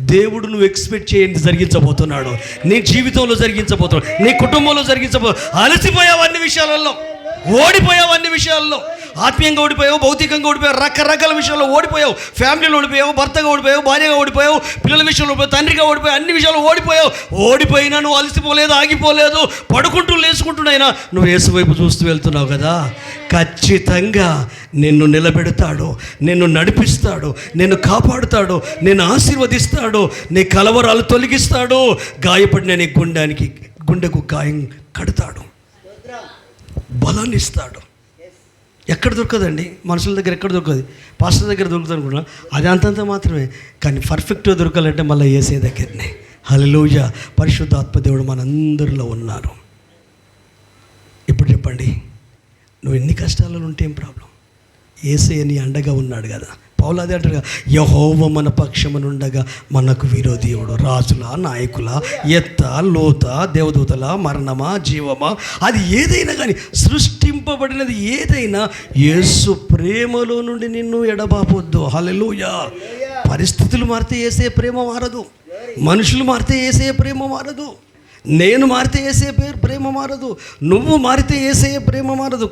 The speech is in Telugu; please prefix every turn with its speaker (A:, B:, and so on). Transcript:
A: దేవుడు నువ్వు ఎక్స్పెక్ట్ చేయండి జరిగించబోతున్నాడు. నీ జీవితంలో జరిగించబోతున్నాడు. నీ కుటుంబంలో జరిగించబో అలసిపోయావు అన్ని విషయాలలో. ఓడిపోయావు అన్ని విషయాల్లో. ఆత్మీయంగా ఓడిపోయావు భౌతికంగా ఓడిపోయావు రకరకాల విషయాల్లో ఓడిపోయావు. ఫ్యామిలీలో ఓడిపోయావు భర్తగా ఓడిపోయావు భార్యగా ఓడిపోయావు పిల్లల విషయంలో ఓడిపోయావు తండ్రిగా ఓడిపోయావు అన్ని విషయాలు ఓడిపోయావు. ఓడిపోయినా నువ్వు అలసిపోలేదు ఆగిపోలేదు పడుకుంటూ లేచుకుంటున్నాయినా నువ్వు ఏసువైపు చూస్తూ వెళ్తున్నావు కదా. ఖచ్చితంగా నిన్ను నిలబెడతాడు నిన్ను నడిపిస్తాడు నిన్ను కాపాడుతాడు నిన్ను ఆశీర్వదిస్తాడు నీ కలవరాలు తొలగిస్తాడు. గాయపడిన నీ గుండానికి గుండెకు గాయం కడతాడు. బలాన్ని ఇస్తాడు ఎక్కడ దొరకదండి? మనుషుల దగ్గర ఎక్కడ దొరకదు? పాస్టర్ దగ్గర దొరుకుతుంది అనుకున్నా అది అంతంత మాత్రమే. కానీ పర్ఫెక్ట్గా దొరకాలంటే మళ్ళీ ఏసే దగ్గరనే. హలలోయ పరిశుద్ధాత్మ దేవుడు మనందరిలో ఉన్నారు. ఇప్పుడు చెప్పండి. నువ్వు ఎన్ని కష్టాలలో ఉంటే ఏం ప్రాబ్లం? ఏసే నీ అండగా ఉన్నాడు కదా. పౌలు అదే అంటారు కదా యహోవ మన పక్షమనుండగా మనకు విరోధీయుడు. రాజుల నాయకుల ఎత్త లోత దేవదూతల మరణమా జీవమా అది ఏదైనా కానీ సృష్టింపబడినది ఏదైనా యేసు ప్రేమలో నుండి నిన్ను ఎడబాపొద్దు. హలెలుయా పరిస్థితులు మారితే ఏసే ప్రేమ మారదు. మనుషులు మారితే ఏసే ప్రేమ మారదు. నేను మారితే ఏసే పేరు ప్రేమ మారదు. నువ్వు మారితే ఏసే ప్రేమ మారదు.